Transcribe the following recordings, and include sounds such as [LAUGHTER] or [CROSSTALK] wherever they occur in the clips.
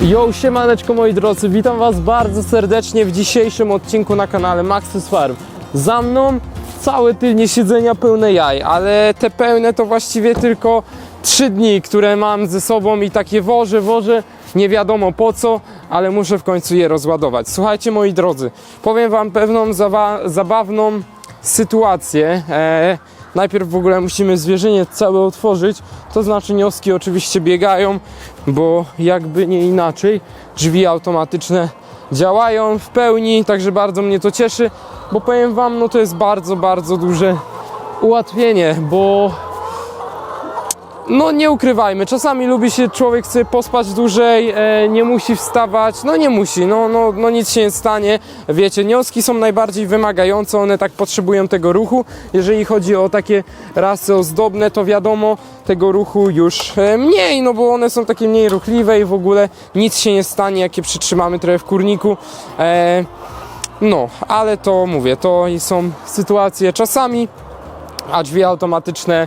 Yo, siemaneczko moi drodzy, witam was bardzo serdecznie w dzisiejszym odcinku na kanale Maxis Farm. Za mną całe tylnie siedzenia pełne jaj, ale te pełne to właściwie tylko 3 dni, które mam ze sobą i takie woże, woże, nie wiadomo po co, ale muszę w końcu je rozładować. Słuchajcie moi drodzy, powiem wam pewną zawa- zabawną sytuację. E, najpierw w ogóle musimy zwierzyniec całe otworzyć, to znaczy nioski oczywiście biegają, bo jakby nie inaczej drzwi automatyczne działają w pełni, także bardzo mnie to cieszy, bo powiem wam, no to jest bardzo, bardzo duże ułatwienie, bo no nie ukrywajmy, czasami lubi się człowiek sobie pospać dłużej, e, nie musi wstawać, no nie musi, no, no, no nic się nie stanie. Wiecie, nioski są najbardziej wymagające, one tak potrzebują tego ruchu. Jeżeli chodzi o takie rasy ozdobne, to wiadomo, tego ruchu już e, mniej, no bo one są takie mniej ruchliwe i w ogóle nic się nie stanie, jak je przytrzymamy trochę w kurniku. E, no, ale to mówię, to są sytuacje czasami, a drzwi automatyczne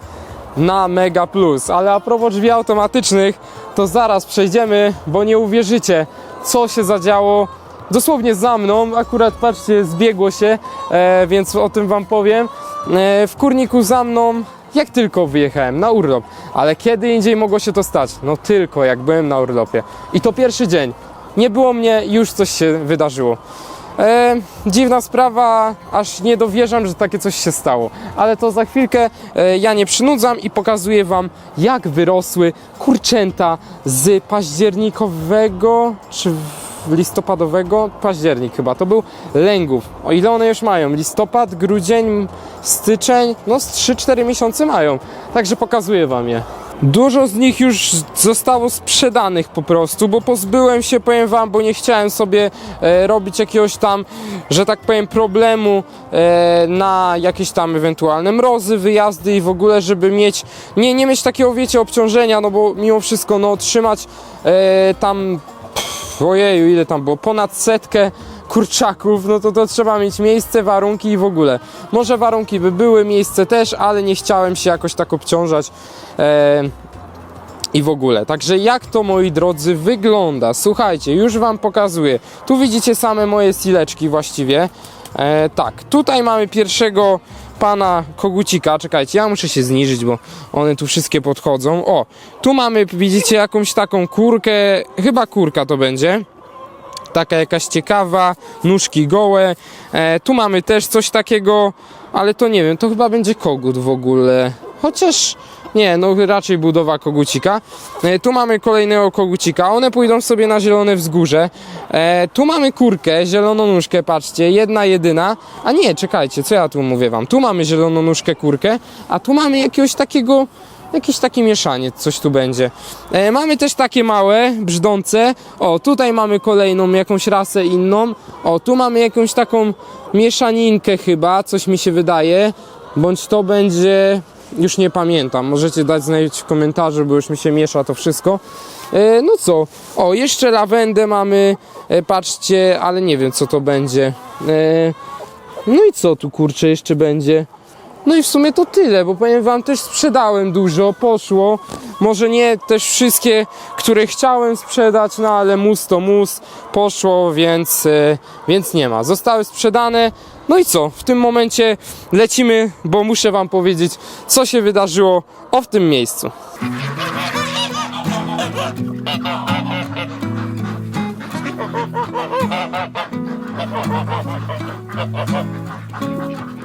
na Mega Plus. Ale a propos drzwi automatycznych, to zaraz przejdziemy, bo nie uwierzycie, co się zadziało dosłownie za mną. Akurat patrzcie, zbiegło się, e, więc o tym Wam powiem. E, w kurniku za mną, jak tylko wyjechałem na urlop, ale kiedy indziej mogło się to stać? No tylko jak byłem na urlopie. I to pierwszy dzień. Nie było mnie, już coś się wydarzyło. E, dziwna sprawa, aż nie dowierzam, że takie coś się stało. Ale to za chwilkę e, ja nie przynudzam i pokazuję Wam, jak wyrosły kurczęta z październikowego czy listopadowego, październik chyba, to był lęgów. O ile one już mają? Listopad, grudzień, styczeń, no z 3-4 miesiące mają. Także pokazuję Wam je. Dużo z nich już zostało sprzedanych po prostu, bo pozbyłem się, powiem wam, bo nie chciałem sobie e, robić jakiegoś tam, że tak powiem, problemu e, na jakieś tam ewentualne mrozy, wyjazdy i w ogóle, żeby mieć, nie, nie mieć takiego, wiecie, obciążenia, no bo mimo wszystko, no trzymać e, tam, pff, ojeju, ile tam było, ponad setkę kurczaków, no to to trzeba mieć miejsce, warunki i w ogóle. Może warunki by były, miejsce też, ale nie chciałem się jakoś tak obciążać. E, i w ogóle. Także jak to moi drodzy wygląda? Słuchajcie, już wam pokazuję. Tu widzicie same moje sileczki właściwie. E, tak, tutaj mamy pierwszego pana kogucika. Czekajcie, ja muszę się zniżyć, bo one tu wszystkie podchodzą. O, tu mamy, widzicie, jakąś taką kurkę. Chyba kurka to będzie taka jakaś ciekawa, nóżki gołe. E, tu mamy też coś takiego, ale to nie wiem, to chyba będzie kogut w ogóle. Chociaż nie, no raczej budowa kogucika. E, tu mamy kolejnego kogucika, one pójdą sobie na zielone wzgórze. E, tu mamy kurkę, zieloną nóżkę, patrzcie, jedna jedyna. A nie, czekajcie, co ja tu mówię wam? Tu mamy zieloną nóżkę, kurkę, a tu mamy jakiegoś takiego Jakiś taki mieszaniec, coś tu będzie. E, mamy też takie małe, brzdące. O, tutaj mamy kolejną jakąś rasę inną. O, tu mamy jakąś taką mieszaninkę chyba, coś mi się wydaje. Bądź to będzie, już nie pamiętam. Możecie dać znać w komentarzu, bo już mi się miesza to wszystko. E, no co? O, jeszcze lawendę mamy. E, patrzcie, ale nie wiem co to będzie. E, no i co tu kurczę jeszcze będzie? No i w sumie to tyle, bo powiem wam też sprzedałem dużo, poszło. Może nie też wszystkie, które chciałem sprzedać, no ale mus to mus, poszło, więc, e, więc nie ma. Zostały sprzedane. No i co? W tym momencie lecimy, bo muszę wam powiedzieć, co się wydarzyło o w tym miejscu. [LAUGHS]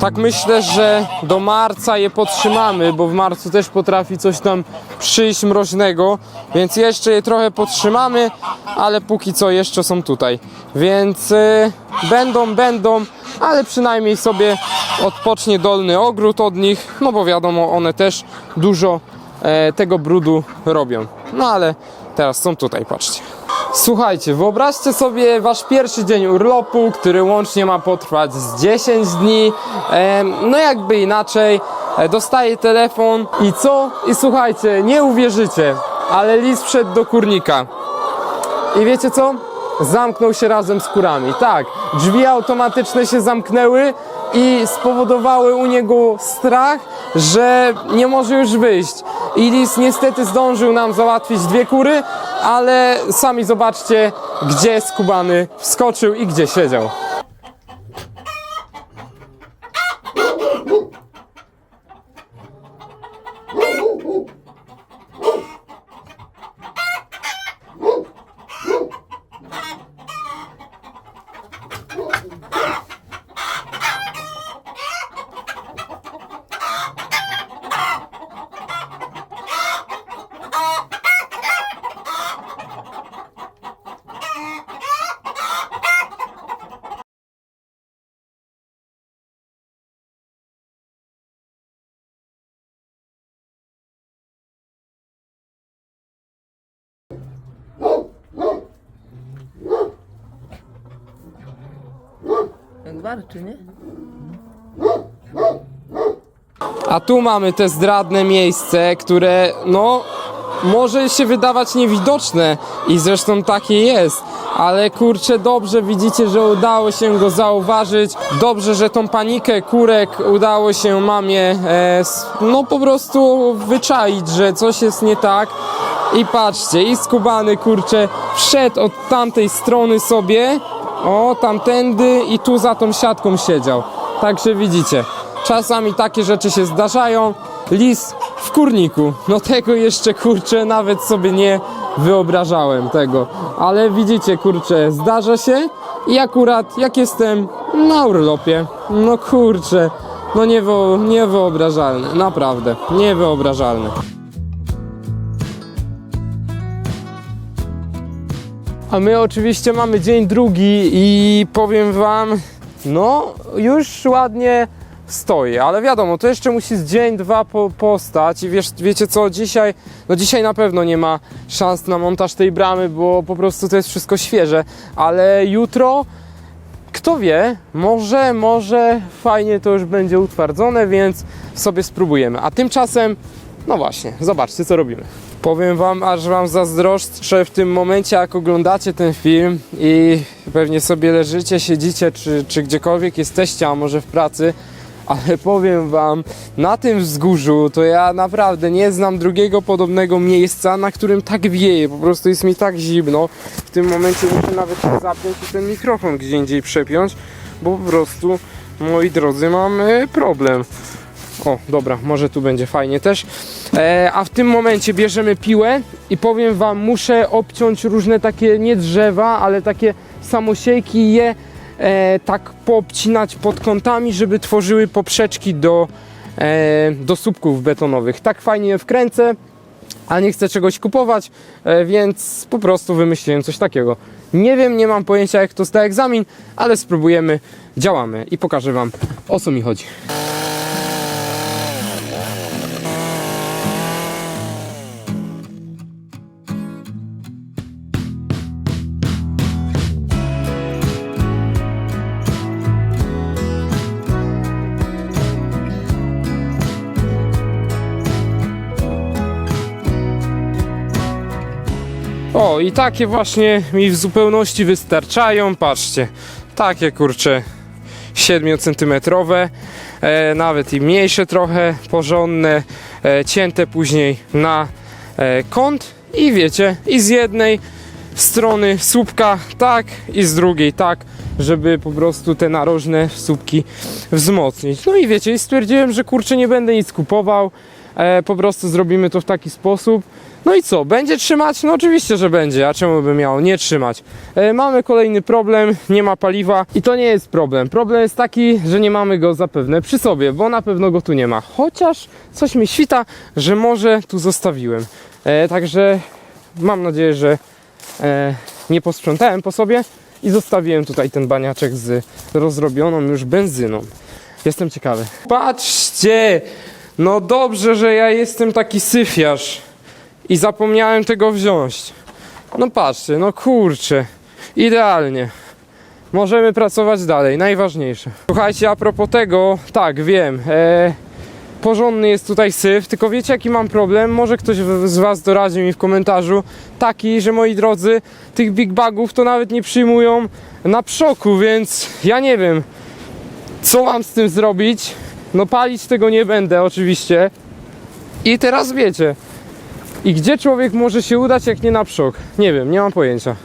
Tak myślę, że do marca je podtrzymamy, bo w marcu też potrafi coś tam przyjść mroźnego, więc jeszcze je trochę podtrzymamy, ale póki co jeszcze są tutaj. Więc y, będą, będą, ale przynajmniej sobie odpocznie dolny ogród od nich, no bo wiadomo, one też dużo e, tego brudu robią. No ale teraz są tutaj, patrzcie. Słuchajcie, wyobraźcie sobie wasz pierwszy dzień urlopu, który łącznie ma potrwać z 10 dni. No jakby inaczej, e, dostaję telefon i co? I słuchajcie, nie uwierzycie, ale lis wszedł do kurnika. I wiecie co? Zamknął się razem z kurami. Tak, drzwi automatyczne się zamknęły i spowodowały u niego strach, że nie może już wyjść. I lis niestety zdążył nam załatwić dwie kury, ale sami zobaczcie, gdzie skubany wskoczył i gdzie siedział. Nie? A tu mamy te zdradne miejsce, które no może się wydawać niewidoczne i zresztą takie jest. Ale kurczę, dobrze widzicie, że udało się go zauważyć. Dobrze, że tą panikę kurek udało się mamie e, no po prostu wyczaić, że coś jest nie tak. I patrzcie, i skubany kurczę wszedł od tamtej strony sobie, o tamtędy i tu za tą siatką siedział. Także widzicie, Czasami takie rzeczy się zdarzają. Lis w kurniku. No tego jeszcze kurczę nawet sobie nie wyobrażałem tego. Ale widzicie kurczę, zdarza się i akurat jak jestem na urlopie, no kurczę, no niewo, niewyobrażalne, naprawdę, niewyobrażalne. A my oczywiście mamy dzień drugi i powiem wam, no już ładnie stoi, ale wiadomo, to jeszcze musi z dzień, dwa po, postać i wiesz, wiecie co, dzisiaj, no dzisiaj na pewno nie ma szans na montaż tej bramy, bo po prostu to jest wszystko świeże, ale jutro, kto wie, może, może fajnie to już będzie utwardzone, więc sobie spróbujemy, a tymczasem, no właśnie, zobaczcie co robimy. Powiem wam, aż wam zazdroszczę w tym momencie, jak oglądacie ten film i pewnie sobie leżycie, siedzicie, czy, czy gdziekolwiek jesteście, a może w pracy, ale powiem wam, na tym wzgórzu to ja naprawdę nie znam drugiego podobnego miejsca, na którym tak wieje, po prostu jest mi tak zimno. W tym momencie muszę nawet się zapiąć i ten mikrofon gdzie indziej przepiąć, bo po prostu, moi drodzy, mam e, problem. O, dobra, może tu będzie fajnie też. E, a w tym momencie bierzemy piłę i powiem wam, muszę obciąć różne takie, nie drzewa, ale takie samosiejki i je e, tak poobcinać pod kątami, żeby tworzyły poprzeczki do, e, do słupków betonowych. Tak fajnie je wkręcę, a nie chcę czegoś kupować, e, więc po prostu wymyśliłem coś takiego. Nie wiem, nie mam pojęcia jak to zda egzamin, ale spróbujemy, działamy i pokażę wam o co mi chodzi. I takie właśnie mi w zupełności wystarczają. Patrzcie, takie kurcze 7 cm, e, nawet i mniejsze trochę, porządne, e, cięte później na e, kąt i wiecie, i z jednej strony słupka tak i z drugiej tak, żeby po prostu te narożne słupki wzmocnić. No i wiecie, i stwierdziłem, że kurczę nie będę nic kupował, e, po prostu zrobimy to w taki sposób. No i co, będzie trzymać? No oczywiście, że będzie, a czemu by miało nie trzymać? E, mamy kolejny problem, nie ma paliwa i to nie jest problem. Problem jest taki, że nie mamy go zapewne przy sobie, bo na pewno go tu nie ma. Chociaż coś mi świta, że może tu zostawiłem. E, także mam nadzieję, że e, nie posprzątałem po sobie i zostawiłem tutaj ten baniaczek z rozrobioną już benzyną. Jestem ciekawy. Patrzcie! No dobrze, że ja jestem taki syfiarz i zapomniałem tego wziąć. No patrzcie, no kurczę, idealnie. Możemy pracować dalej, najważniejsze. Słuchajcie, a propos tego, tak, wiem, e, porządny jest tutaj syf, tylko wiecie jaki mam problem? Może ktoś z Was doradzi mi w komentarzu. Taki, że moi drodzy, tych big bagów to nawet nie przyjmują na przoku, więc ja nie wiem, co mam z tym zrobić. No palić tego nie będę oczywiście. I teraz wiecie. I gdzie człowiek może się udać, jak nie na przok? Nie wiem, nie mam pojęcia.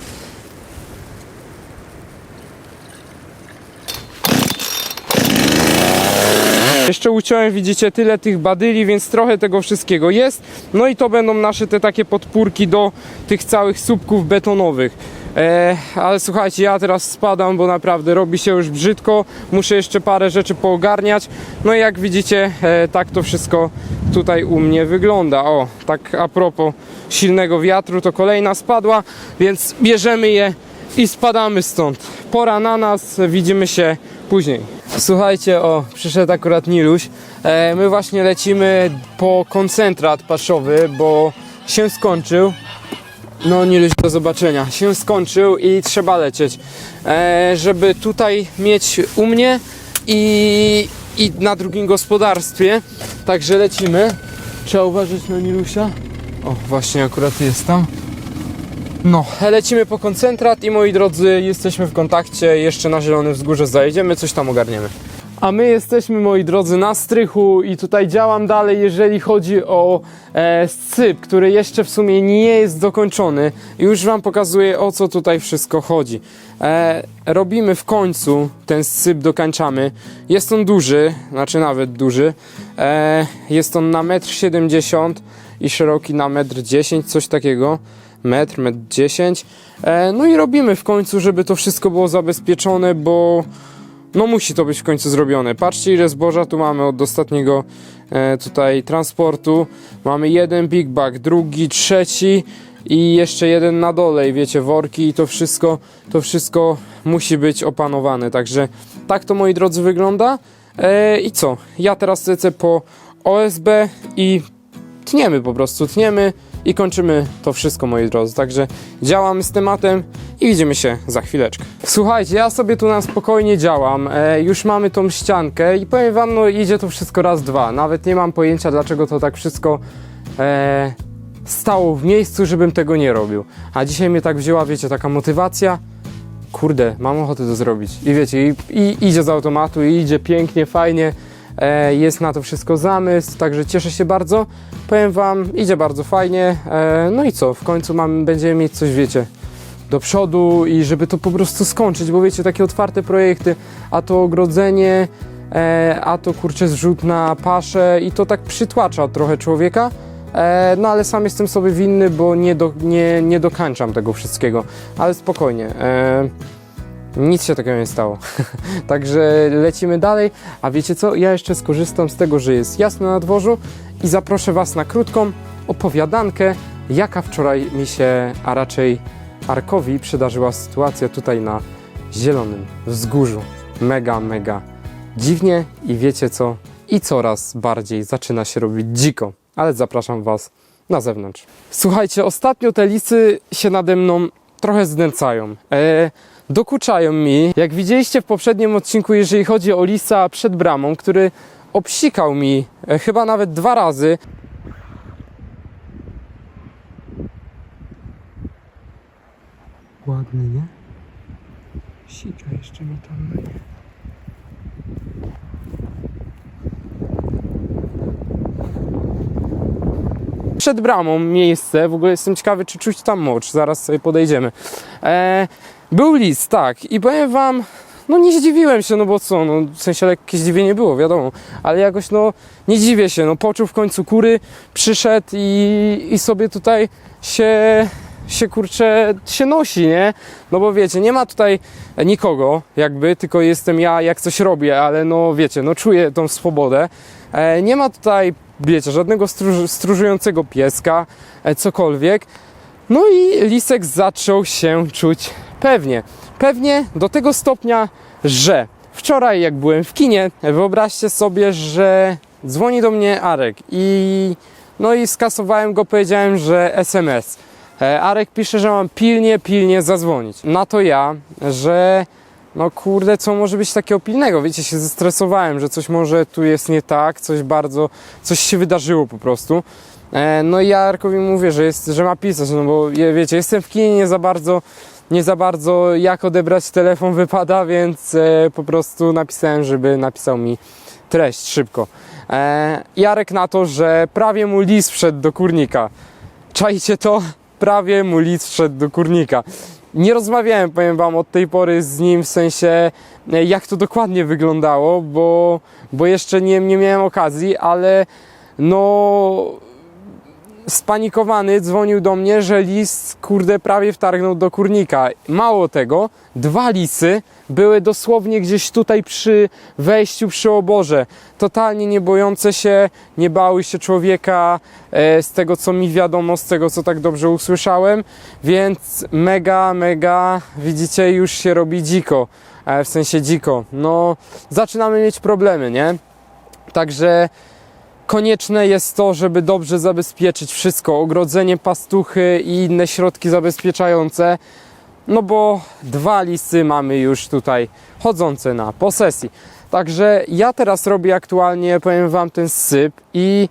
Jeszcze uciąłem, widzicie, tyle tych badyli, więc trochę tego wszystkiego jest. No i to będą nasze te takie podpórki do tych całych słupków betonowych. E, ale słuchajcie, ja teraz spadam, bo naprawdę robi się już brzydko. Muszę jeszcze parę rzeczy poogarniać. No i jak widzicie, e, tak to wszystko tutaj u mnie wygląda. O, tak a propos silnego wiatru, to kolejna spadła, więc bierzemy je i spadamy stąd. Pora na nas, widzimy się później. Słuchajcie, o, przyszedł akurat Niluś. E, my właśnie lecimy po koncentrat paszowy, bo się skończył. No Niluś, do zobaczenia. Się skończył i trzeba lecieć. E, żeby tutaj mieć u mnie i, i na drugim gospodarstwie. Także lecimy. Trzeba uważać na Nilusia. O, właśnie akurat jest tam. No, lecimy po koncentrat i moi drodzy, jesteśmy w kontakcie. Jeszcze na Zielonym Wzgórze zajedziemy, coś tam ogarniemy. A my jesteśmy, moi drodzy, na strychu i tutaj działam dalej, jeżeli chodzi o e, scyp, który jeszcze w sumie nie jest dokończony. Już Wam pokazuję, o co tutaj wszystko chodzi. E, robimy w końcu ten scyp, dokańczamy. Jest on duży, znaczy nawet duży. E, jest on na 1,70 m i szeroki na 1,10 m, coś takiego metr, metr 10. E, no i robimy w końcu, żeby to wszystko było zabezpieczone, bo no musi to być w końcu zrobione. Patrzcie ile zboża tu mamy od ostatniego e, tutaj transportu. Mamy jeden big bag, drugi, trzeci i jeszcze jeden na dole i wiecie, worki i to wszystko, to wszystko musi być opanowane. Także tak to moi drodzy wygląda. E, I co? Ja teraz lecę po OSB i tniemy po prostu, tniemy i kończymy to wszystko, moi drodzy. Także działamy z tematem i widzimy się za chwileczkę. Słuchajcie, ja sobie tu na spokojnie działam. E, już mamy tą ściankę i powiem wam, no idzie to wszystko raz, dwa. Nawet nie mam pojęcia, dlaczego to tak wszystko e, stało w miejscu, żebym tego nie robił. A dzisiaj mnie tak wzięła, wiecie, taka motywacja. Kurde, mam ochotę to zrobić. I wiecie, i, i idzie z automatu, i idzie pięknie, fajnie. E, jest na to wszystko zamysł, także cieszę się bardzo. Powiem Wam, idzie bardzo fajnie. E, no i co, w końcu mam, będziemy mieć coś, wiecie, do przodu i żeby to po prostu skończyć, bo wiecie, takie otwarte projekty, a to ogrodzenie, e, a to kurczę zrzut na paszę i to tak przytłacza trochę człowieka. No ale sam jestem sobie winny, bo nie, do, nie, nie dokańczam tego wszystkiego. Ale spokojnie. Nic się takiego nie stało. [LAUGHS] Także lecimy dalej. A wiecie co? Ja jeszcze skorzystam z tego, że jest jasno na dworzu i zaproszę Was na krótką opowiadankę, jaka wczoraj mi się, a raczej Arkowi przydarzyła sytuacja tutaj na Zielonym Wzgórzu. Mega, mega dziwnie i wiecie co? I coraz bardziej zaczyna się robić dziko. Ale zapraszam Was na zewnątrz. Słuchajcie, ostatnio te lisy się nade mną trochę znęcają. E, dokuczają mi. Jak widzieliście w poprzednim odcinku, jeżeli chodzi o lisa przed bramą, który obsikał mi e, chyba nawet dwa razy. Ładny, nie? Sika jeszcze mi tam. Przed bramą miejsce, w ogóle jestem ciekawy, czy czuć tam mocz, zaraz sobie podejdziemy. E, był lis, tak, i powiem wam, no nie zdziwiłem się, no bo co, no w sensie lekkie zdziwienie było, wiadomo, ale jakoś no nie dziwię się, no poczuł w końcu kury, przyszedł i, i sobie tutaj się, się kurczę, się nosi, nie? No bo wiecie, nie ma tutaj nikogo jakby, tylko jestem ja, jak coś robię, ale no wiecie, no czuję tą swobodę. E, nie ma tutaj, wiecie, żadnego stróż, stróżującego pieska, e, cokolwiek. No i Lisek zaczął się czuć pewnie. Pewnie do tego stopnia, że wczoraj jak byłem w kinie, wyobraźcie sobie, że dzwoni do mnie Arek i no i skasowałem go, powiedziałem, że SMS. E, Arek pisze, że mam pilnie, pilnie zadzwonić. Na to ja, że no kurde, co może być takiego pilnego? Wiecie, się zestresowałem, że coś może tu jest nie tak, coś bardzo, coś się wydarzyło po prostu. E, No i ja Arkowi mówię, że, jest, że ma pisać, no bo wiecie, jestem w kinie nie za bardzo, nie za bardzo jak odebrać telefon [LAUGHS] wypada, więc e, po prostu napisałem, żeby napisał mi treść szybko. E, Jarek na to, że prawie mu lis wszedł do kurnika. Czajcie to? Prawie mu lis wszedł do kurnika. Nie rozmawiałem, powiem wam, od tej pory z nim, w sensie e, jak to dokładnie wyglądało, bo, bo jeszcze nie, nie miałem okazji, ale no spanikowany dzwonił do mnie, że lis kurde prawie wtargnął do kurnika. Mało tego, dwa lisy były dosłownie gdzieś tutaj przy wejściu, przy oborze. Totalnie nie bojące się, nie bały się człowieka, e, z tego co mi wiadomo, z tego co tak dobrze usłyszałem, więc mega, mega, widzicie, już się robi dziko, e, w sensie dziko. No, zaczynamy mieć problemy, nie? Także konieczne jest to, żeby dobrze zabezpieczyć wszystko, ogrodzenie, pastuchy i inne środki zabezpieczające, no bo dwa lisy mamy już tutaj chodzące na posesji. Także ja teraz robię aktualnie, powiem Wam, ten syp i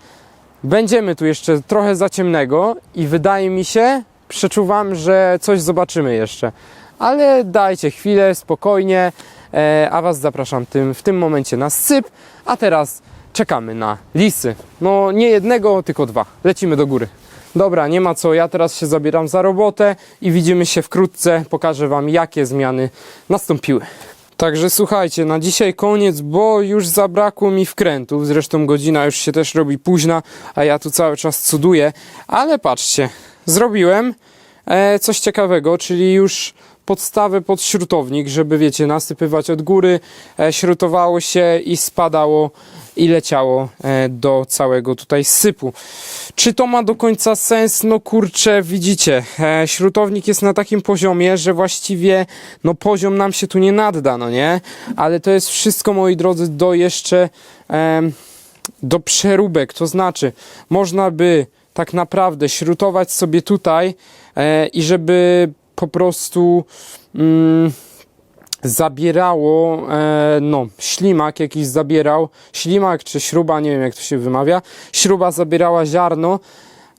będziemy tu jeszcze trochę za ciemnego i wydaje mi się, przeczuwam, że coś zobaczymy jeszcze. Ale dajcie chwilę, spokojnie, e, a Was zapraszam tym, w tym momencie na syp, a teraz czekamy na lisy. No nie jednego, tylko dwa. Lecimy do góry. Dobra, nie ma co, ja teraz się zabieram za robotę i widzimy się wkrótce. Pokażę Wam, jakie zmiany nastąpiły. Także słuchajcie, na dzisiaj koniec, bo już zabrakło mi wkrętów. Zresztą godzina już się też robi późna, a ja tu cały czas cuduję. Ale patrzcie, zrobiłem e, coś ciekawego, czyli już podstawę pod śrutownik, żeby wiecie, nasypywać od góry, e, śrutowało się i spadało i leciało e, do całego tutaj sypu. Czy to ma do końca sens? No kurczę, widzicie, e, śrutownik jest na takim poziomie, że właściwie no poziom nam się tu nie nadda, no nie? Ale to jest wszystko, moi drodzy, do jeszcze do przeróbek, to znaczy można by tak naprawdę śrutować sobie tutaj e, i żeby po prostu mm, zabierało, e, no, ślimak jakiś zabierał, ślimak czy śruba, nie wiem jak to się wymawia, śruba zabierała ziarno,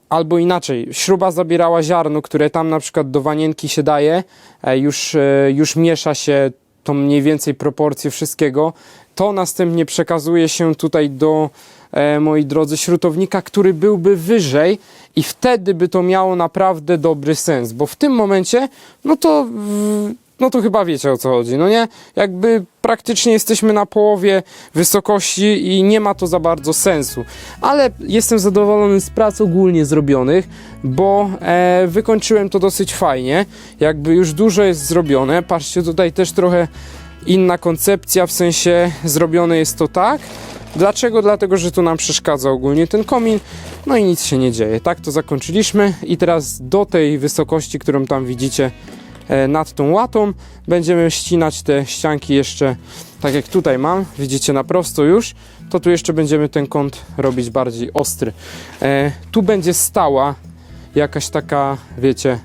albo inaczej, śruba zabierała ziarno, które tam na przykład do wanienki się daje, e, już, e, już miesza się to mniej więcej proporcje wszystkiego, to następnie przekazuje się tutaj do, e, moi drodzy, śrutownika, który byłby wyżej i wtedy by to miało naprawdę dobry sens, bo w tym momencie, no to, w- no to chyba wiecie o co chodzi, no nie? Jakby praktycznie jesteśmy na połowie wysokości i nie ma to za bardzo sensu, ale jestem zadowolony z prac ogólnie zrobionych, bo e, wykończyłem to dosyć fajnie, jakby już dużo jest zrobione, patrzcie tutaj też trochę inna koncepcja, w sensie zrobione jest to tak. Dlaczego? Dlatego, że tu nam przeszkadza ogólnie ten komin, no i nic się nie dzieje. Tak to zakończyliśmy i teraz do tej wysokości, którą tam widzicie nad tą łatą, będziemy ścinać te ścianki jeszcze tak jak tutaj mam, widzicie na prosto już, to tu jeszcze będziemy ten kąt robić bardziej ostry. E, tu będzie stała jakaś taka, wiecie,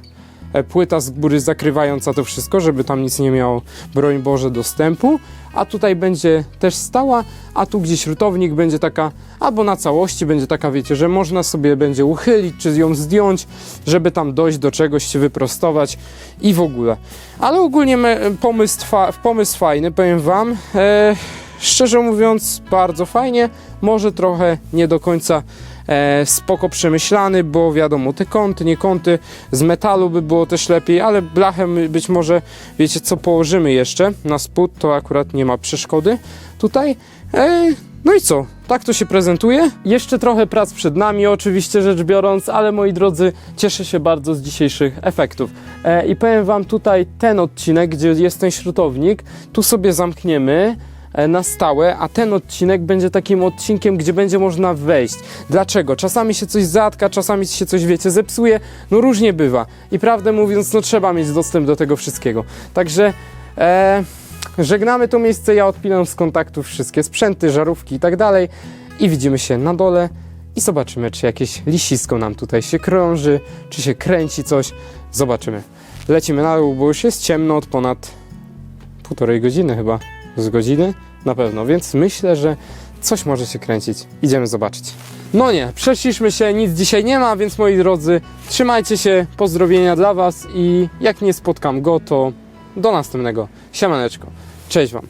e, płyta z góry zakrywająca to wszystko, żeby tam nic nie miało, broń Boże, dostępu. A tutaj będzie też stała, a tu gdzieś rutownik będzie taka, albo na całości będzie taka, wiecie, że można sobie będzie uchylić, czy ją zdjąć, żeby tam dojść do czegoś, się wyprostować i w ogóle. Ale ogólnie pomysł, pomysł fajny, powiem Wam. E, szczerze mówiąc, bardzo fajnie. Może trochę nie do końca e, spoko przemyślany, bo wiadomo, te kąty, nie kąty, z metalu by było też lepiej, ale blachem być może, wiecie co, położymy jeszcze na spód, to akurat nie ma przeszkody tutaj. E, no i co? Tak to się prezentuje. Jeszcze trochę prac przed nami, oczywiście rzecz biorąc, ale moi drodzy, cieszę się bardzo z dzisiejszych efektów. E, I powiem Wam tutaj ten odcinek, gdzie jest ten śrutownik, tu sobie zamkniemy na stałe, a ten odcinek będzie takim odcinkiem, gdzie będzie można wejść. Dlaczego? Czasami się coś zatka, czasami się coś, wiecie, zepsuje, no różnie bywa. I prawdę mówiąc, no trzeba mieć dostęp do tego wszystkiego. Także e, żegnamy to miejsce, ja odpinam z kontaktów wszystkie sprzęty, żarówki i tak dalej i widzimy się na dole i zobaczymy, czy jakieś lisisko nam tutaj się krąży, czy się kręci coś. Zobaczymy. Lecimy na dół, bo już jest ciemno od ponad półtorej godziny chyba. Z godziny? Na pewno, więc myślę, że coś może się kręcić. Idziemy zobaczyć. No nie, przeszliśmy się, nic dzisiaj nie ma, więc moi drodzy, trzymajcie się, pozdrowienia dla Was i jak nie spotkam go, to do następnego. Siemaneczko. Cześć Wam.